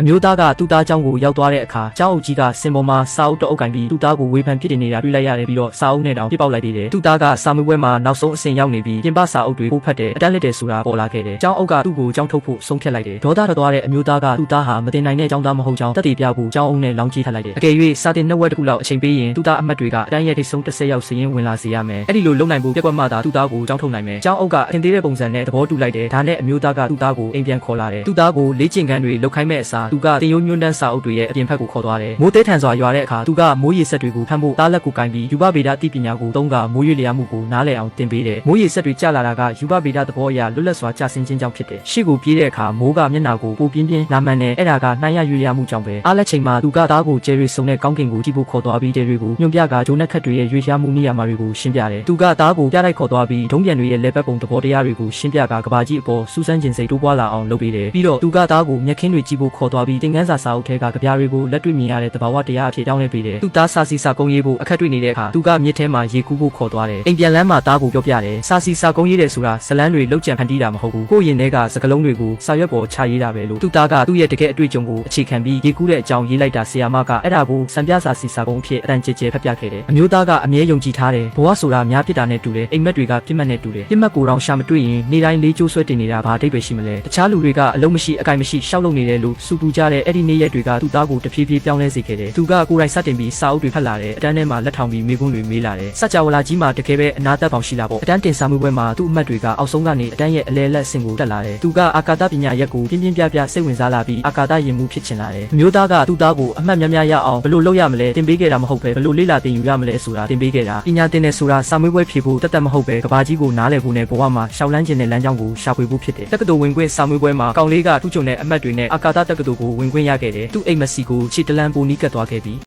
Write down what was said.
အမျိုးသားကသူ့သားเจ้าကိုရောက်သွားတဲ့အခါเจ้าအုပ်ကြီးကစင်ပေါ်မှာစာအုပ်တအုပ်ကင်ပြီးသူ့သားကိုဝေဖန်ဖြစ်နေတာတွေ့လိုက်ရတယ်ပြီးတော့စာအုပ်နဲ့တောင်ပြစ်ပေါက်လိုက်သေးတယ်သူ့သားကစာမေးပွဲမှာနောက်ဆုံးအဆင့်ရောက်နေပြီးပြင်ပစာအုပ်တွေပို့ဖတ်တယ်အတန်းလက်တယ်ဆိုတာပေါ်လာခဲ့တယ်เจ้าအုပ်ကသူ့ကိုเจ้าထုတ်ဖို့ဆုံးဖြတ်လိုက်တယ်ဒေါသထွက်သွားတဲ့အမျိုးသားကသူ့သားဟာမတင်နိုင်တဲ့เจ้าသားမဟုတ်ကြောင်းတက်တည်ပြဖို့เจ้าအုပ်နဲ့လောင်းကြီးထပ်လိုက်တယ်အကယ်၍စာတင်နှစ်ဝက်တစ်ခုလောက်အချိန်ပေးရင်သူ့သားအမတ်တွေကအတန်းရဲ့ထိပ်ဆုံးတစ်ဆက်ရောက်စရင်ဝင်လာစေရမယ်အဲ့ဒီလိုလုပ်နိုင်ဖို့ပြက်ကွက်မှသာသူ့သားကိုเจ้าထုတ်နိုင်မယ်เจ้าအုပ်ကအထင်သေးတဲ့ပုံစံနဲ့သဘောတူလိုက်တယ်ဒါနဲ့အမျိုးသားကသူ့သားကိုအိမ်ပြန်ခေါ်လာတယ်သူ့သားကိုလေ့ကျင့်ခန်းတွေလုပ်ခိုင်းမဲ့အစား သူကတင်ယိုးညွန်းတန်းစာအုပ်တွေရဲ့အပြင်ဘက်ကိုခေါ်သွားတယ်မိုးတဲထန်စွာရွာတဲ့အခါသူကမိုးရေဆက်တွေကိုဖမ်းဖို့သားလက်ကိုကင်ပြီးယူဘဗေဒအသိပညာကိုသုံးကမိုးရွေလျာမှုကိုနားလည်အောင်သင်ပေးတယ်မိုးရေဆက်တွေကျလာတာကယူဘဗေဒသဘောအရလွတ်လပ်စွာကျဆင်းခြင်းကြောင့်ဖြစ်တယ်ရှေ့ကိုပြေးတဲ့အခါမိုးကမျက်နှာကိုပိုပြင်းပြင်းလာမှန်တယ်အဲ့ဒါကနှိုင်းရရွေလျာမှုကြောင့်ပဲအားလက်ချိန်မှာသူကသားကိုကျဲရီစုံတဲ့ကောင်းကင်ကိုကြည့်ဖို့ခေါ်သွားပြီးကျဲရီကိုညွန်ပြကဂျိုးနက်ခတ်တွေရဲ့ရွေလျာမှုနေရာမှာတွေကိုရှင်းပြတယ်သူကသားကိုပြလိုက်ခေါ်သွားပြီးဒုံးပြန်တွေရဲ့လက်ပတ်ပုံသဘောတရားတွေကိုရှင်းပြကကဘာကြီးအပေါ်စူးစမ်းကျင်စိတ်တိုးပွားလာအောင်လုပ်ပေးတယ်ပြီးတော့သူကသားကိုမျက်ခင်းတွေကြည့်ဖို့ခေါ်သွားပြီးသင်ခန်းစာစာအုပ်ထဲကကြပြားတွေကိုလက်တွေ့မြင်ရတဲ့သဘာဝတရားအဖြစ်တောင်းလဲပေးတယ်သူသားစာစီစာကုန်းရေးဖို့အခက်တွေ့နေတဲ့အခါသူကမြစ်ထဲမှာရေကူးဖို့ခေါ်သွားတယ်အိမ်ပြန်လမ်းမှာသားကိုပြောပြတယ်စာစီစာကုန်းရေးတယ်ဆိုတာဇလန်းတွေလောက်ကြံဖန်တီးတာမဟုတ်ဘူးကိုယ့်ရင်ထဲကစကလုံးတွေကိုစာရွက်ပေါ်ချရေးတာပဲလို့သူသားကသူ့ရဲ့တကယ်အတွေ့အကြုံကိုအခြေခံပြီးရေကူးတဲ့အကြောင်းရေးလိုက်တာဆီယာမကအဲ့ဒါကိုစံပြစာစီစာကုန်းအဖြစ်အတန်ကြဲကြဲဖတ်ပြခဲ့တယ်အမျိုးသားကအမြဲယုံကြည်ထားတယ်ဘဝဆိုတာများဖြစ်တာနဲ့တူတယ်အိမ်မက်တွေကပြစ်မှတ်နဲ့တူတယ်ပြစ်မှတ်ကိုတော့ရှာမတွေ့ရင်နေ့တိုင်းလေးကျိုးဆွဲတင်နေတာဘာအတိတ်ပဲရှိမလဲတခြားလူတွေကအလုံးမရှိအကင်မရှိရှောက်လုံနေတယ်လို့စူပူကြတဲ့အဲ့ဒီနေ့ရက်တွေကသူ့သားကိုတဖြည်းဖြည်းပြောင်းလဲစေခဲ့တယ်သူကကိုယ်တိုင်စတင်ပြီးစာအုပ်တွေဖတ်လာတယ်အတန်းထဲမှာလက်ထောင်ပြီးမိကွန်းတွေမေးလာတယ်စကြဝဠာကြီးမှာတကယ်ပဲအနာသက်ပေါင်ရှိလာပေါ့အတန်းတင်စာမှုပွဲမှာသူ့အမတ်တွေကအောက်ဆုံးကနေအတန်းရဲ့အလဲလက်ဆင်ကိုတက်လာတယ်သူကအာကာသပညာရက်ကိုပြင်းပြင်းပြပြစိတ်ဝင်စားလာပြီးအာကာသယင်မှုဖြစ်ချင်လာတယ်အမျိုးသားကသူ့သားကိုအမှတ်များများရအောင်ဘယ်လိုလုပ်ရမလဲတင်ပေးခဲ့တာမဟုတ်ပဲဘယ်လိုလေ့လာသင်ယူရမလဲဆိုတာတင်ပေးခဲ့တာပညာသင်တဲ့ဆိုတာစာမေးပွဲဖြေဖို့တက်တက်မဟုတ်ပဲကဘာကြီးကိုနားလည်ဖို့နဲ့ဘဝမှာရှောက်လန်းခြင်းတဲ့လမ်းကြောင်းကိုရှာဖွေဖို့ဖြစ်တယ်တက္ကသိုလ်ဝင်ခွင့်စာမေးပွဲမှာကောင်လေးကထူးချွန်တဲ့အမတ်တွေနဲ့အာကာသတက္ကသိုလ်ကိုဝင်ခွင့်ရခဲ့တယ်သူ့အိမ်မက်ဆီကိုခြေတလန်းပိုနီးကတ်သွားခဲ့ပြီး